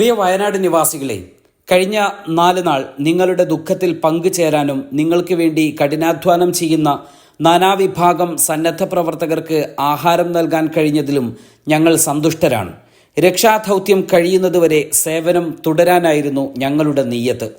പ്രിയ വയനാട് നിവാസികളെ കഴിഞ്ഞ നാല് നാൾ നിങ്ങളുടെ ദുഃഖത്തിൽ പങ്കുചേരാനും നിങ്ങൾക്ക് വേണ്ടി കഠിനാധ്വാനം ചെയ്യുന്ന നാനാവിഭാഗം സന്നദ്ധ പ്രവർത്തകർക്ക് ആഹാരം നൽകാൻ കഴിഞ്ഞതിലും ഞങ്ങൾ സന്തുഷ്ടരാണ്. രക്ഷാദൗത്യം കഴിയുന്നതുവരെ സേവനം തുടരാനായിരുന്നു ഞങ്ങളുടെ നീയത്ത്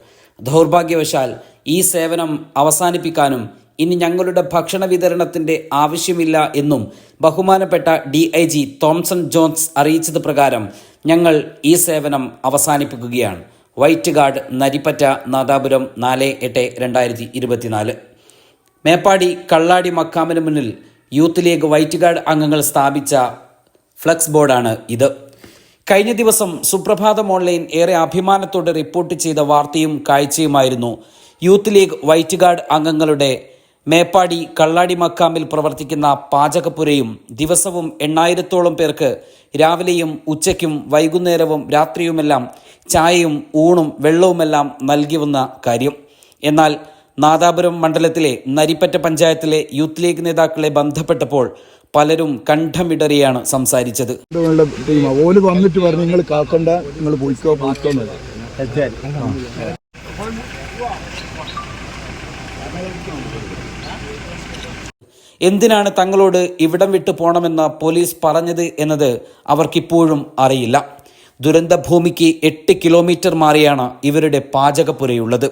ദൗർഭാഗ്യവശാൽ ഈ സേവനം അവസാനിപ്പിക്കാനും ഇനി ഞങ്ങളുടെ ഭക്ഷണ വിതരണത്തിന്റെ ആവശ്യമില്ല എന്നും ബഹുമാനപ്പെട്ട D I G Thomson Jones അറിയിച്ചത് പ്രകാരം ഞങ്ങൾ ഈ സേവനം അവസാനിപ്പിക്കുകയാണ്. വൈറ്റ് ഗാർഡ് നരിപ്പറ്റ നാദാപുരം നാല് എട്ട് രണ്ടായിരത്തി ഇരുപത്തിനാല്. മേപ്പാടി കള്ളാടി മക്കാമിന് മുന്നിൽ യൂത്ത് ലീഗ് വൈറ്റ് ഗാർഡ് അംഗങ്ങൾ സ്ഥാപിച്ച ഫ്ലക്സ് ബോർഡാണ് ഇത്. കഴിഞ്ഞ ദിവസം സുപ്രഭാതം ഓൺലൈൻ ഏറെ അഭിമാനത്തോടെ റിപ്പോർട്ട് ചെയ്ത വാർത്തയും കാഴ്ചയുമായിരുന്നു യൂത്ത് ലീഗ് വൈറ്റ് ഗാർഡ് അംഗങ്ങളുടെ മേപ്പാടി കള്ളാടി മക്കാമിൽ പ്രവർത്തിക്കുന്ന പാചകപ്പുരയും ദിവസവും എണ്ണായിരത്തോളം പേർക്ക് രാവിലെയും ഉച്ചയ്ക്കും വൈകുന്നേരവും രാത്രിയുമെല്ലാം ചായയും ഊണും വെള്ളവുമെല്ലാം നൽകി വന്ന കാര്യം. എന്നാൽ നാദാപുരം മണ്ഡലത്തിലെ നരിപ്പറ്റ പഞ്ചായത്തിലെ യൂത്ത് ലീഗ് നേതാക്കളെ ബന്ധപ്പെട്ടപ്പോൾ പലരും കണ്ഠമിടറിയാണ് സംസാരിച്ചത്. ഉള്ള ടീമാ. ഓൽ വന്നിട്ട് പറഞ്ഞു നിങ്ങൾ കാക്കണ്ട നിങ്ങൾ പോയിക്കോ പോയിക്കോ എന്നുള്ളത്. എന്തിനാണ് തങ്ങളോട് ഇവിടം വിട്ടു പോണമെന്ന് പോലീസ് പറഞ്ഞത് എന്നത് അവർക്കിപ്പോഴും അറിയില്ല. ദുരന്തഭൂമിക്ക് എട്ട് കിലോമീറ്റർ മാറിയാണ് ഇവരുടെ പാചകപ്പുരയുള്ളത്.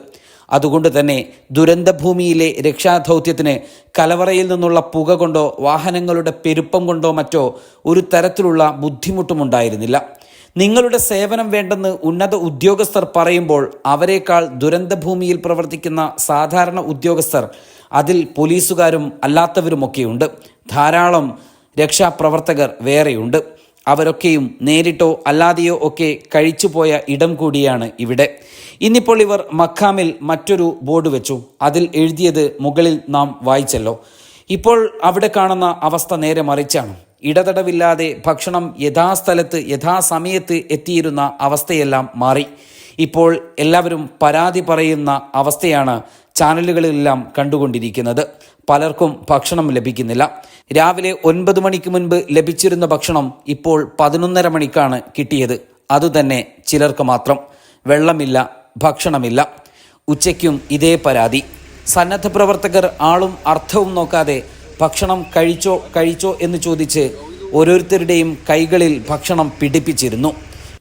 അതുകൊണ്ട് തന്നെ ദുരന്തഭൂമിയിലെ രക്ഷാദൗത്യത്തിന് കലവറയിൽ നിന്നുള്ള പുക കൊണ്ടോ വാഹനങ്ങളുടെ പെരുപ്പം കൊണ്ടോ മറ്റോ ഒരു തരത്തിലുള്ള ബുദ്ധിമുട്ടും ഉണ്ടായിരുന്നില്ല നിങ്ങളുടെ സേവനം വേണ്ടെന്ന് ഉന്നത ഉദ്യോഗസ്ഥർ പറയുമ്പോൾ അവരെക്കാൾ ദുരന്തഭൂമിയിൽ പ്രവർത്തിക്കുന്ന സാധാരണ ഉദ്യോഗസ്ഥർ അതിൽ പോലീസുകാരും അല്ലാത്തവരുമൊക്കെയുണ്ട്. ധാരാളം രക്ഷാപ്രവർത്തകർ വേറെയുണ്ട്. അവരൊക്കെയും നേരിട്ടോ അല്ലാതെയോ ഒക്കെ കഴിച്ചുപോയ ഇടം കൂടിയാണ് ഇവിടെ. ഇന്നിപ്പോൾ ഇവർ മക്കാമിൽ മറ്റൊരു ബോർഡ് വെച്ചു. അതിൽ എഴുതിയത് മുകളിൽ നാം വായിച്ചല്ലോ. ഇപ്പോൾ അവിടെ കാണുന്ന അവസ്ഥ നേരെ മറിച്ചാണ്. ഇടതടവില്ലാതെ ഭക്ഷണം യഥാസ്ഥലത്ത് യഥാസമയത്ത് എത്തിയിരുന്ന അവസ്ഥയെല്ലാം മാറി. ഇപ്പോൾ എല്ലാവരും പരാതി പറയുന്ന അവസ്ഥയാണ് ചാനലുകളിലെല്ലാം കണ്ടുകൊണ്ടിരിക്കുന്നത്. പലർക്കും ഭക്ഷണം ലഭിക്കുന്നില്ല. രാവിലെ ഒൻപത് മണിക്ക് മുൻപ് ലഭിച്ചിരുന്ന ഭക്ഷണം ഇപ്പോൾ പതിനൊന്നര മണിക്കാണ് കിട്ടിയത്. അതുതന്നെ ചിലർക്ക് മാത്രം. വെള്ളമില്ല ഭക്ഷണമില്ല. ഉച്ചയ്ക്കും ഇതേ പരാതി. സന്നദ്ധ പ്രവർത്തകർ ആളും അർത്ഥവും നോക്കാതെ ഭക്ഷണം കഴിച്ചോ കഴിച്ചോ എന്ന് ചോദിച്ച് ഓരോരുത്തരുടെയും കൈകളിൽ ഭക്ഷണം പിടിപ്പിച്ചിരുന്നു.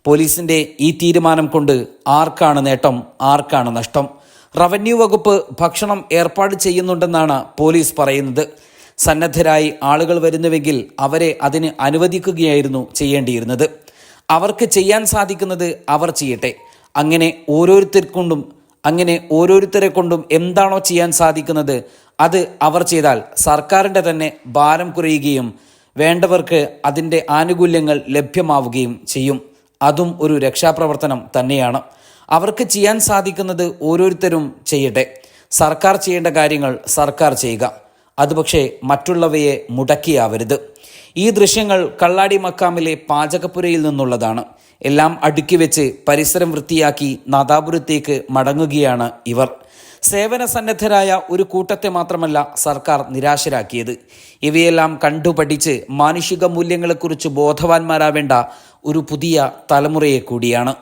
പോലീസിന്റെ ഈ തീരുമാനം കൊണ്ട് ആർക്കാണ് നേട്ടം ആർക്കാണ് നഷ്ടം? റവന്യൂ വകുപ്പ് ഭക്ഷണം ഏർപ്പാട് ചെയ്യുന്നുണ്ടെന്നാണ് പോലീസ് പറയുന്നത്. സന്നദ്ധരായി ആളുകൾ വരുന്നുവെങ്കിൽ അവരെ അതിന് അനുവദിക്കുകയായിരുന്നു ചെയ്യേണ്ടിയിരുന്നത്. അവർക്ക് ചെയ്യാൻ സാധിക്കുന്നത് അവർ ചെയ്യട്ടെ. അങ്ങനെ ഓരോരുത്തർക്കൊണ്ടും അങ്ങനെ ഓരോരുത്തരെ കൊണ്ടും എന്താണോ ചെയ്യാൻ സാധിക്കുന്നത് അത് അവർ ചെയ്താൽ സർക്കാരിന്റെ തന്നെ ഭാരം കുറയുകയും വേണ്ടവർക്ക് അതിന്റെ ആനുകൂല്യങ്ങൾ ലഭ്യമാവുകയും ചെയ്യും. അതും ഒരു രക്ഷാപ്രവർത്തനം തന്നെയാണ്. അവർക്ക് ചെയ്യാൻ സാധിക്കുന്നത് ഓരോരുത്തരും ചെയ്യട്ടെ. സർക്കാർ ചെയ്യേണ്ട കാര്യങ്ങൾ സർക്കാർ ചെയ്യുക. അതുപക്ഷേ മറ്റുള്ളവയെ മുടക്കിയാവരുത്. ഈ ദൃശ്യങ്ങൾ കള്ളാടി മക്കാമിലെ പാചകപ്പുരയിൽ നിന്നുള്ളതാണ്. എല്ലാം അടുക്കി വെച്ച് പരിസരം വൃത്തിയാക്കി നാദാപുരത്തേക്ക് മടങ്ങുകയാണ് ഇവർ. സേവന സന്നദ്ധരായ ഒരു കൂട്ടത്തെ മാത്രമല്ല സർക്കാർ നിരാശരാക്കിയത്. ഇവയെല്ലാം കണ്ടുപഠിച്ച് മാനുഷിക മൂല്യങ്ങളെക്കുറിച്ച് ബോധവാന്മാരാവേണ്ട ഒരു പുതിയ തലമുറയെ കൂടിയാണ്.